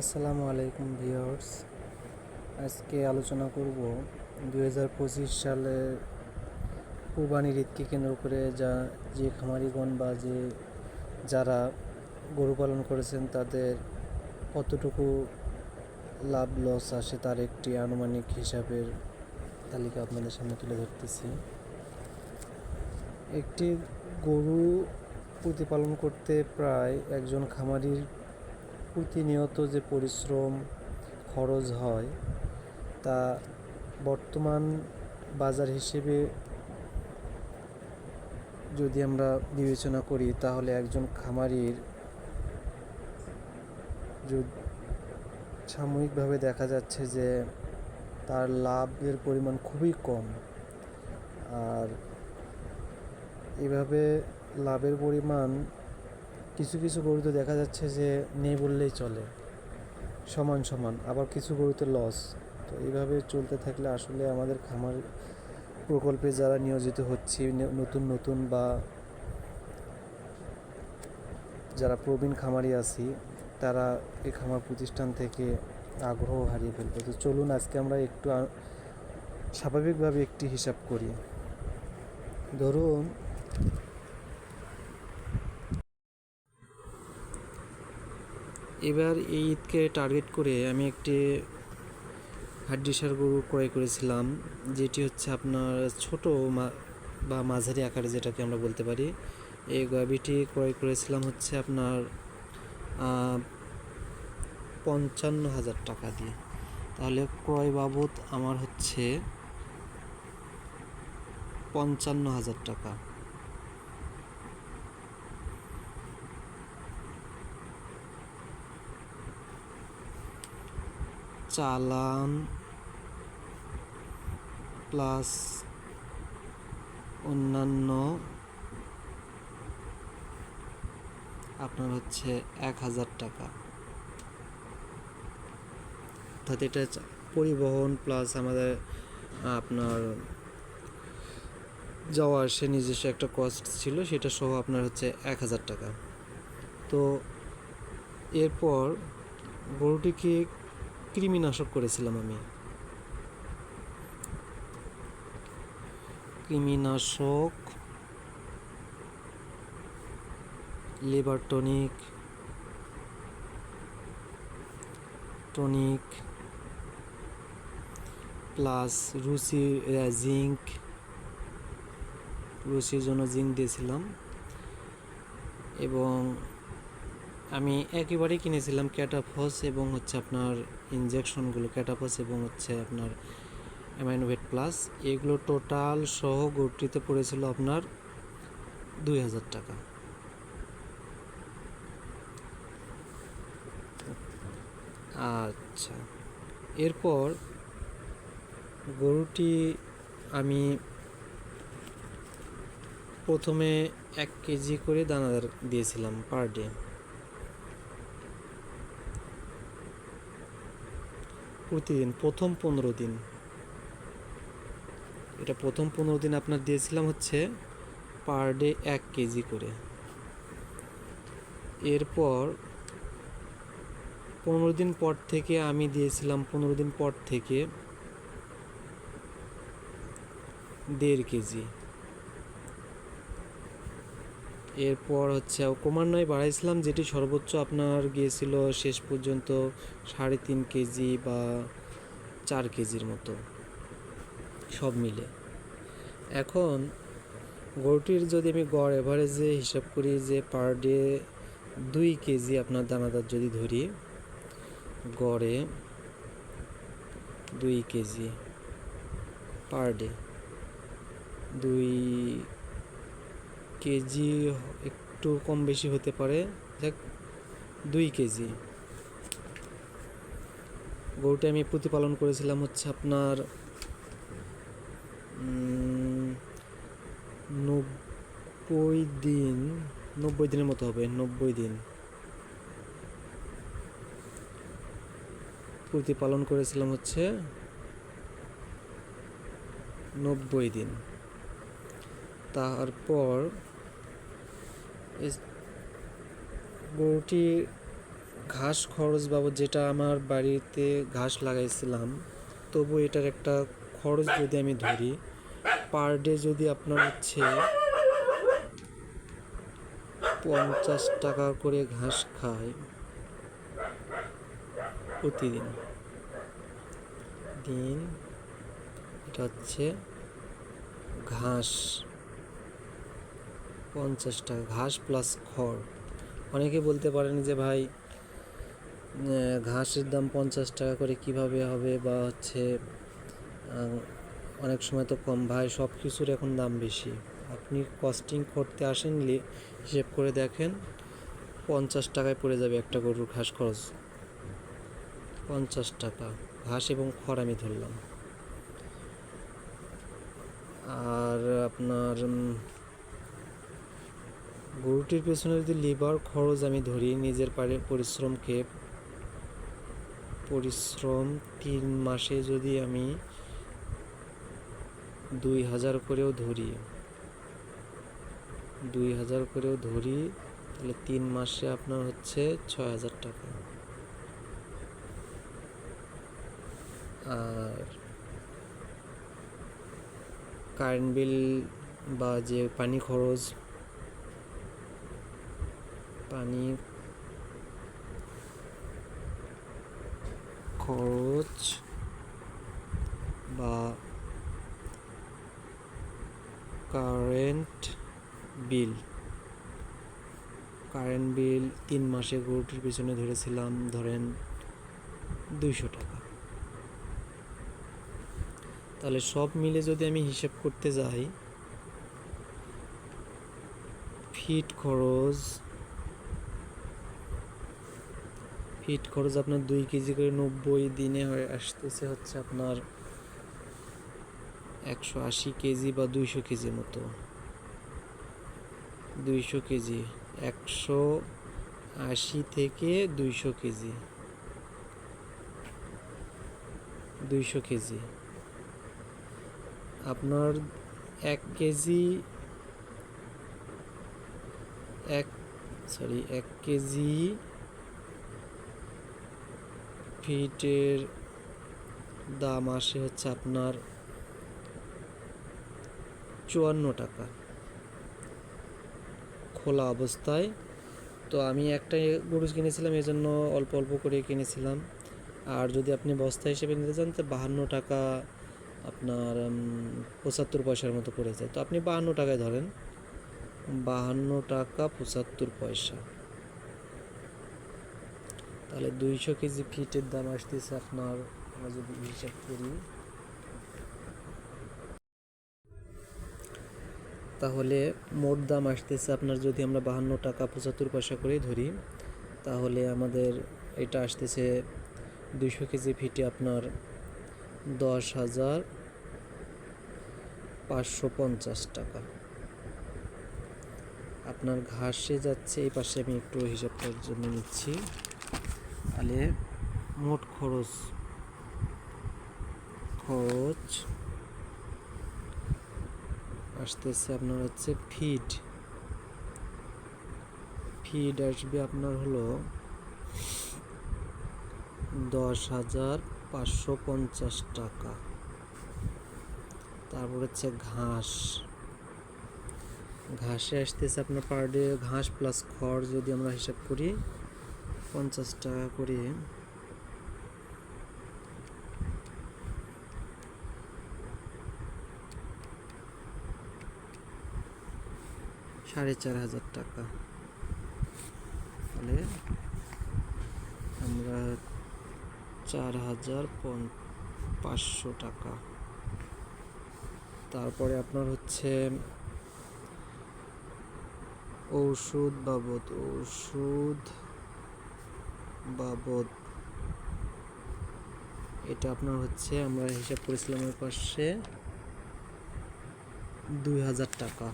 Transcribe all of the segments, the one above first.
আসসালামু আলাইকুম ভিউয়ার্স। আজকে আলোচনা করব দুই হাজার পঁচিশ সালে কুরবানির ঈদকে কেন্দ্র করে যা যে খামারিগণ বা যে যারা গরু পালন করেছেন তাদের কতটুকু লাভ লস আসে তার একটি আনুমানিক হিসাবের তালিকা আপনাদের সামনে তুলে ধরতেছি। একটি গরু প্রতিপালন করতে প্রায় একজন খামারির প্রতিনিয়ত যে পরিশ্রম, খরচ হয়, তা বর্তমান বাজার হিসেবে যদি আমরা বিবেচনা করি, তাহলে একজন খামারির সাময়িকভাবে দেখা যাচ্ছে যে তার লাভের পরিমাণ খুবই কম। আর এভাবে লাভের পরিমাণ কিছু কিছু গরুতে দেখা যাচ্ছে যে নেই বললেই চলে। সমান সমান, আবার কিছু গরুতে লস তো এইভাবে চলতে থাকলে আসলে আমাদের খামার প্রকল্পে যারা নিয়োজিত হচ্ছে নতুন নতুন বা যারা প্রবীণ খামারি আছি, তারা এই খামার প্রতিষ্ঠান থেকে আগ্রহ হারিয়ে ফেলবে। তো চলুন আজকে আমরা একটু স্বাভাবিকভাবে একটি হিসাব করি। ধরুন এবার এই ঈদকে টার্গেট করে আমি একটি হাড্ডিসার গরু ক্রয় করেছিলাম, যেটি হচ্ছে আপনার ছোট বা মাঝারি আকারে যেটাকে আমরা বলতে পারি। এই গাভিটি ক্রয় করেছিলাম হচ্ছে আপনার পঞ্চান্ন হাজার টাকা দিয়ে। তাহলে ক্রয় বাবদ আমার হচ্ছে পঞ্চান্ন হাজার টাকা। চালান প্লাস অন্যান্য আপনার হচ্ছে এক হাজার টাকা। অর্থাৎ এটা পরিবহন প্লাস আমাদের, আপনার যাওয়া আসে নিজস্ব একটা কস্ট ছিল, সেটা সহ আপনার হচ্ছে এক হাজার টাকা। তো এরপর গরুটিকে কৃমিনাশক করেছিলাম আমি। কৃমিনাশক লিভার টনিক টনিক, প্লাস রুচি জিঙ্ক, রুচির জন্য জিঙ্ক দিয়েছিলাম। এবং আমি একেবারেই কিনেছিলাম ক্যাটাফস এবং হচ্ছে আপনার ইনজেকশনগুলো ক্যাটাফস এবং হচ্ছে আপনার অ্যামাইনোভেট প্লাস এগুলো টোটাল সহ গরুটিতে পড়েছিল আপনার দুই হাজার টাকা। আচ্ছা এরপর গরুটি আমি প্রথমে এক কেজি করে দানাদার দিয়েছিলাম পার ডে প্রতিদিন প্রথম পনেরো দিন। এটা প্রথম পনেরো দিন আপনার দিয়েছিলাম হচ্ছে পার ডে এক কেজি করে। এরপর পনেরো দিন পর থেকে আমি দিয়েছিলাম, পনেরো দিন পর থেকে দেড় কেজি। এরপর হচ্ছে ক্রমান্বয়ে বাড়াইছিলাম যেটি সর্বোচ্চ আপনার গিয়েছিল শেষ পর্যন্ত সাড়ে তিন কেজি বা চার কেজির মতো। সব মিলে। এখন গরুটির যদি আমি গড় এভারেজে হিসাব করি যে পার ডে দুই কেজি আপনার দানাদার যদি ধরি, গড়ে দুই কেজি পার ডে দুই কেজি একটু কম বেশি হতে পারে। যাক দুই কেজি। গরুটা আমি প্রতিপালন করেছিলাম হচ্ছে আপনার নব্বই দিন, নব্বই দিনের মতো হবে, নব্বই দিন। প্রতিপালন করেছিলাম হচ্ছে নব্বই দিন। তারপর গরুটি ঘাস খরচ বাবদ যেটা আমার বাড়িতে ঘাস লাগাইছিলাম, তবু এটার একটা খরচ যদি আমি ধরি পার ডে যদি আপনার হচ্ছে পঞ্চাশ টাকা করে ঘাস খায় প্রতিদিন। দিন, এটা হচ্ছে ঘাস। পঞ্চাশ টাকা, ঘাস প্লাস খড়। অনেকে বলতে পারেন যে ভাই ঘাসের দাম পঞ্চাশ টাকা করে কীভাবে হবে বা হচ্ছে অনেক সময় তো কম। ভাই, সব কিছুর এখন দাম বেশি। আপনি কস্টিং করতে আসেনলি হিসেব করে দেখেন, পঞ্চাশ টাকায় পড়ে যাবে একটা গরুর ঘাস খরচ। পঞ্চাশ টাকা, ঘাস এবং খড় আমি ধরলাম। আর আপনার গরুটির পেছনে যদি লিভার খরচ আমি ধরি, নিজের পারে পরিশ্রমকে পরিশ্রম তিন মাসে যদি আমি দুই হাজার করেও ধরি, দুই হাজার করেও ধরি, তাহলে তিন মাসে আপনার হচ্ছে ছয় হাজার টাকা। আর কারেন্ট বিল বা যে পানি খরচ পানি খরচ বা কারেন্ট বিল। কারেন্ট বিল তিন মাসে গরুটির পিছনে ধরেছিলাম, ধরেন দুইশো টাকা। তাহলে সব মিলে যদি আমি হিসেব করতে যাই ফিট খরচ ফিট খরচ আপনার দুই কেজি করে নব্বই দিনে হয়ে আসতেছে হচ্ছে আপনার একশো আশি কেজি বা দুইশো কেজি মতো। দুইশো কেজি, একশো আশি থেকে দুইশো কেজি। দুইশো কেজি। আপনার এক কেজি, এক সরি এক কেজি ফিটের দাম আসে হচ্ছে আপনার চুয়ান্ন টাকা। খোলা অবস্থায়। তো আমি একটা গরু কিনেছিলাম, এই জন্য অল্প অল্প করে কিনেছিলাম। আর যদি আপনি বস্তা হিসেবে নিতে চান, তো বাহান্ন টাকা আপনার পঁচাত্তর পয়সার মতো পড়ে যায় তো আপনি বাহান্ন টাকায় ধরেন। বাহান্ন টাকা পঁচাত্তর পয়সা। তাহলে দুইশো কেজি ফিটের দাম আসতেছে আপনার, আমরা যদি হিসাব করি। তাহলে মোট দাম আসতেছে আপনার যদি আমরা বাহান্ন টাকা পঁচাত্তর পয়সা করেই ধরি, তাহলে আমাদের এটা আসতেছে দুইশো কেজি ফিটে আপনার দশ হাজার পাঁচশো পঞ্চাশ টাকা। আপনার ঘাসে যাচ্ছে, এই পাশে আমি একটু হিসাব করার জন্য নিচ্ছি। তাহলে মোট খরচ খরচ আসতেছে আপনার হচ্ছে ফিড ফিড আসবে আপনার হলো দশ হাজার পাঁচশো পঞ্চাশ টাকা। তারপর হচ্ছে ঘাস। ঘাসে আসতেছে আপনার পার ডে ঘাস প্লাস খড় যদি আমরা হিসাব করি পঞ্চাশ টাকা করে। সাড়ে চার হাজার টাকা। তাহলে আমরা চার হাজার পাঁচশো টাকা। তারপরে আপনার হচ্ছে ঔষধ বাবদ। ওষুধ বাবদ। এটা আপনার হচ্ছে, আমরা হিসাব করেছিলাম ওই পাশে দুই হাজার টাকা।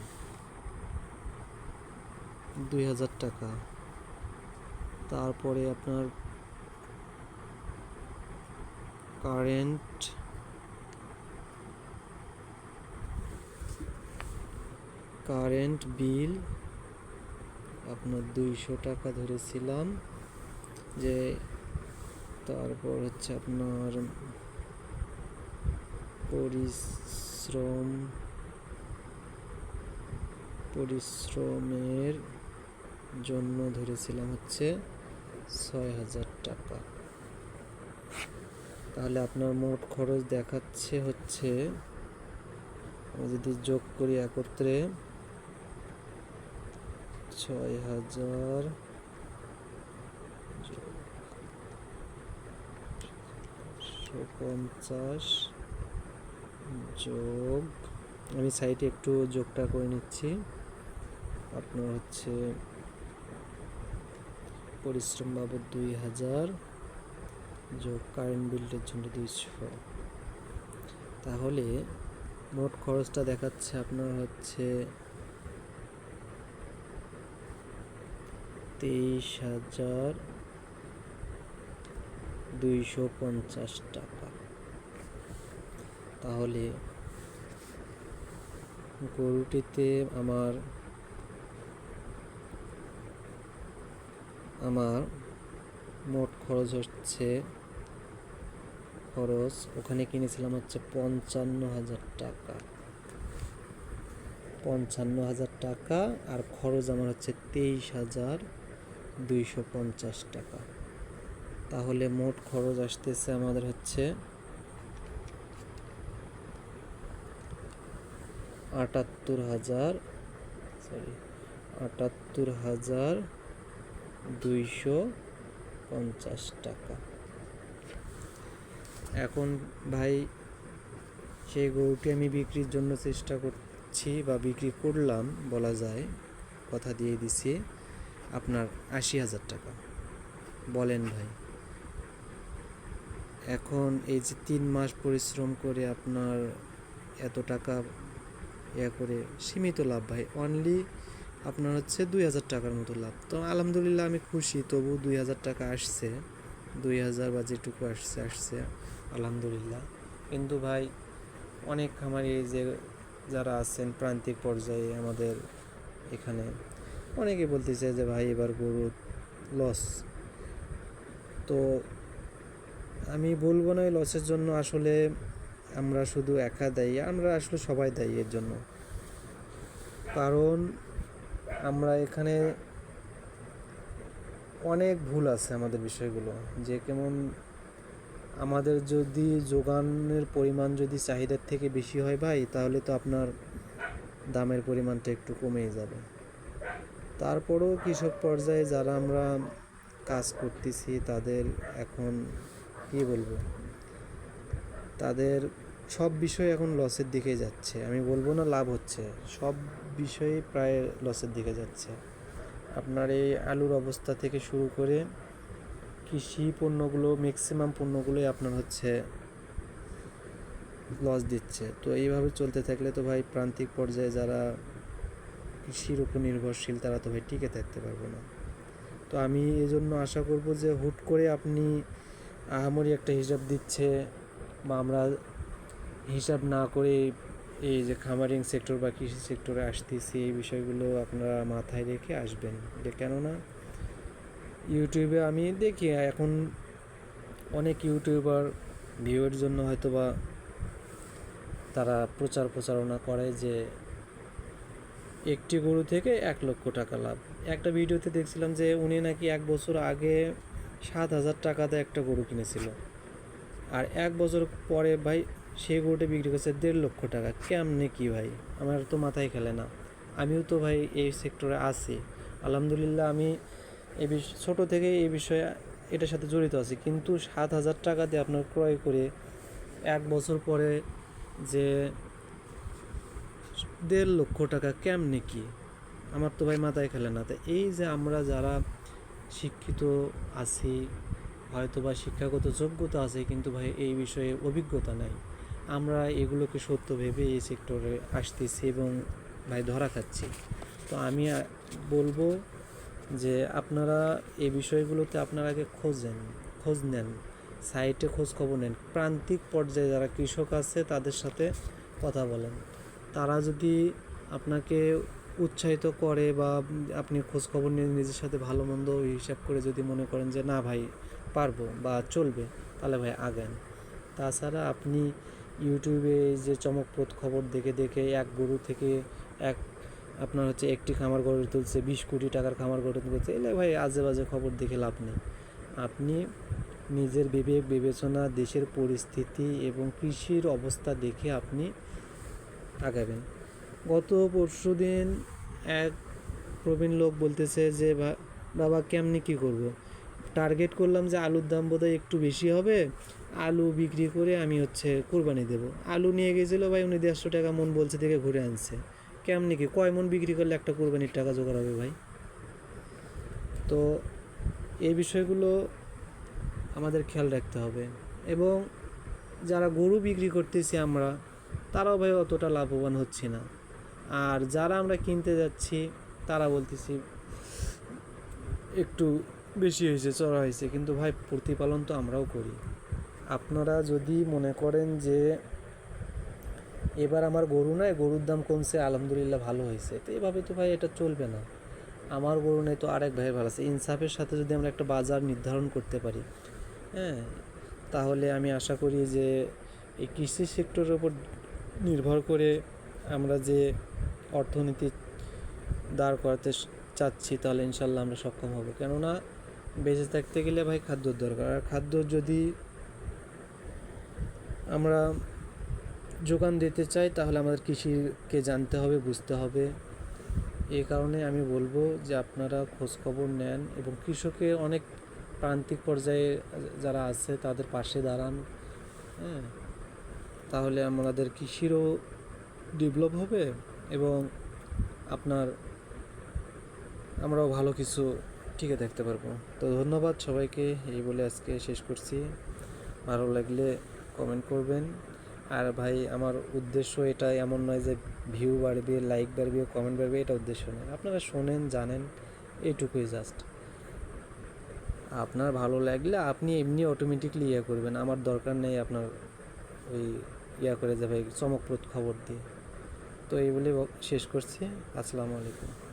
দুই হাজার টাকা। তারপরে আপনার কারেন্ট কারেন্ট বিল আপনার দুইশো টাকা ধরেছিলাম। যে তারপর হচ্ছে আপনার পরিশ্রম, পরিশ্রমের জন্য ধরেছিলাম হচ্ছে ছয় হাজার টাকা। তাহলে আপনার মোট খরচ দেখাচ্ছে হচ্ছে, আমি যদি যোগ করি একত্রে, ছয় হাজার পঞ্চাশ যোগ, আমি সাইটে একটু যোগটা করে নিচ্ছি। আপনার হচ্ছে পরিশ্রম বাবদ দুই হাজার যোগ কারেন্ট বিলের জন্য দুইশো। তাহলে মোট খরচটা দেখাচ্ছে আপনার হচ্ছে তেইশ হাজার দুইশো পঞ্চাশ টাকা। তাহলে গরুটিতে আমার আমার মোট খরচ হচ্ছে, খরচ ওখানে কিনেছিলাম হচ্ছে পঞ্চান্ন হাজার টাকা। পঞ্চান্ন হাজার টাকা আর খরচ আমার হচ্ছে তেইশ হাজার দুইশো পঞ্চাশ টাকা। তাহলে মোট খরচ আসতেছে আমাদের হচ্ছে আটাত্তর হাজার সরি আটাত্তর হাজার দুইশো পঞ্চাশ টাকা। এখন ভাই, সেই গরুটি আমি বিক্রির জন্য চেষ্টা করছি বা বিক্রি করলাম বলা যায়, কথা দিয়ে দিছি, আপনার আশি হাজার টাকা। বলেন ভাই। এখন এই যে তিন মাস পরিশ্রম করে আপনার এত টাকা ইয়া করে সীমিত লাভ ভাই। অনলি আপনার হচ্ছে দুই হাজার টাকার মতো লাভ। তো আলহামদুলিল্লাহ আমি খুশি তবু দুই হাজার টাকা আসছে। দুই হাজার বা যেটুকু আসছে আসছে। আলহামদুলিল্লাহ। কিন্তু ভাই, অনেক খামারি এই যে যারা আছেন প্রান্তিক পর্যায়ে আমাদের এখানে, অনেকে বলতেছে যে ভাই এবার গরু লস তো আমি বলব না লসের জন্য আসলে আমরা শুধু একা দায়ী, আমরা আসলে সবাই দায়ী এর জন্য। কারণ আমরা এখানে অনেক ভুল আছে আমাদের বিষয়গুলো। যে কেমন আমাদের যদি যোগানের পরিমাণ যদি চাহিদার থেকে বেশি হয় ভাই, তাহলে তো আপনার দামের পরিমাণটা একটু কমেই যাবে। তারপরেও কৃষক পর্যায়ে যারা আমরা কাজ করতেছি, তাদের এখন কী বলব? তাদের সব বিষয় এখন লসের দিকে যাচ্ছে। আমি বলব না লাভ হচ্ছে, সব বিষয়ে প্রায় লসের দিকে যাচ্ছে। আপনার এই আলুর অবস্থা থেকে শুরু করে কৃষি পণ্যগুলো ম্যাক্সিমাম পণ্যগুলোই আপনার হচ্ছে লস দিচ্ছে। তো এইভাবে চলতে থাকলে তো ভাই প্রান্তিক পর্যায়ে যারা কৃষির উপর নির্ভরশীল, তারা তো ভাই টিকে থাকতে পারবে না। তো আমি এই জন্য আশা করব যে হুট করে আপনি আহামরি একটা হিসাব দিচ্ছে বা আমরা হিসাব না করে এই যে খামারিং সেক্টর বা কৃষি সেক্টরে আসতেছি, এই বিষয়গুলো আপনারা মাথায় রেখে আসবেন। যে কেননা ইউটিউবে আমি দেখি, এখন অনেক ইউটিউবার ভিউয়ের জন্য হয়তো বা তারা প্রচার প্রচারণা করে যে একটি গরু থেকে এক লক্ষ টাকা লাভ। একটা ভিডিওতে দেখছিলাম যে উনি নাকি এক বছর আগে সাত হাজার টাকাতে একটা গরু কিনেছিল। আর এক বছর পরে ভাই সেই গরুটা বিক্রি করছে দেড় লক্ষ টাকা। কেমনে কি ভাই? আমার তো মাথায় খেলে না। আমিও তো ভাই এই সেক্টরে আছি। আলহামদুলিল্লাহ আমি এ বিষ, ছোটো থেকে এই বিষয়ে এটার সাথে জড়িত আছি। কিন্তু সাত হাজার টাকা দিয়ে আপনার ক্রয় করে এক বছর পরে যে দেড় লক্ষ টাকা কেমনে কি? আমার তো ভাই মাথায় খেলে না। তো এই যে আমরা যারা শিক্ষিত আছি হয়তো বা শিক্ষাগত যোগ্যতা আছে, কিন্তু ভাই এই বিষয়ে অভিজ্ঞতা নাই। আমরা এগুলোকে সত্য ভেবে এই সেক্টরে আসতেছি এবং ভাই ধরা খাচ্ছি। তো আমি বলব যে আপনারা এই বিষয়গুলোতে আপনারা আগে খোঁজেন খোঁজ নেন সাইটে খোঁজ খবর নেন। প্রান্তিক পর্যায়ে যারা কৃষক আছে, তাদের সাথে কথা বলেন। তারা যদি আপনাকে উৎসাহিত করে বা আপনি খোঁজখবর নিয়ে নিজের সাথে ভালো মন্দ হিসাব করে যদি মনে করেন যে, না ভাই, পারব বা চলবে, তাহলে ভাই আগান। তাছাড়া আপনি ইউটিউবে যে চমকপ্রদ খবর দেখে দেখে এক গরু থেকে এক আপনার হচ্ছে একটি খামার গড়ে তুলছে, বিশ কোটি টাকার খামার গড়ে তুলছে, এলে ভাই আজে বাজে খবর দেখে লাভ নেই। আপনি নিজের বিবেক, বিবেচনা, দেশের পরিস্থিতি এবং কৃষির অবস্থা দেখে আপনি আগাবেন। গত পরশু দিন এক প্রবীণ লোক বলতেছে যে বাবা, কেমনি কি করব? টার্গেট করলাম যে, আলুর দাম বোধহয় একটু বেশি হবে। আলু বিক্রি করে আমি হচ্ছে কোরবানি দেব। আলু নিয়ে গেছিল, ভাই, উনি দেড়শো টাকা মন বলছে থেকে ঘুরে আনছে। কেমনি কি, কয় মন বিক্রি করলে একটা কোরবানির টাকা জোগাড় হবে, ভাই? তো এই বিষয়গুলো আমাদের খেয়াল রাখতে হবে। এবং যারা গরু বিক্রি করতেছি আমরা, তারাও ভাই অতটা লাভবান হচ্ছি না। আর যারা আমরা কিনতে যাচ্ছি, তারা বলতেছি, একটু বেশি হয়েছে, চড়া হয়েছে, কিন্তু ভাই প্রতিপালন তো আমরাও করি। আপনারা যদি মনে করেন যে, এবার আমার গরু নয় গরুর দাম কমছে, আলহামদুলিল্লাহ ভালো হয়েছে, তো এভাবে তো ভাই এটা চলবে না। আমার গরু নেই তো আরেক ভাই ভালো আছে। ইনসাফের সাথে যদি আমরা একটা বাজার নির্ধারণ করতে পারি হ্যাঁ তাহলে আমি আশা করি যে, এই কৃষি সেক্টরের উপর নির্ভর করে আমরা যে অর্থনীতি দাঁড় করাতে চাচ্ছি, তাহলে ইনশাল্লাহ আমরা সক্ষম হব। কেননা, বেঁচে থাকতে গেলে ভাই খাদ্যর দরকার। আর খাদ্য যদি আমরা যোগান দিতে চাই, তাহলে আমাদের কৃষিকে জানতে হবে, বুঝতে হবে। এ কারণে আমি বলব যে আপনারা খোঁজখবর নেন এবং কৃষকের অনেক প্রান্তিক পর্যায়ে যারা আছে, তাদের পাশে দাঁড়ান। হ্যাঁ তাহলে আমাদের কৃষিরও ডেভেলপ হবে। এবং আপনার আমরাও ভালো কিছু টিকে থাকতে পারব। তো ধন্যবাদ সবাইকে, এই বলে আজকে শেষ করছি। ভালো লাগলে কমেন্ট করবেন। আর ভাই, আমার উদ্দেশ্য এটা এমন নয় যে ভিউ বাড়বে লাইক বাড়বে কমেন্ট বাড়বে, এটা উদ্দেশ্য নয়। আপনারা শোনেন, জানেন, এইটুকুই জাস্ট আপনার ভালো লাগলে আপনি এমনি অটোমেটিকলি ইয়ে করবেন। আমার দরকার নেই আপনার ওই ইয়া করে যে ভাই, চমকপ্রদ খবর দিয়ে। তো এই বলে শেষ করছি। আসসালামু আলাইকুম।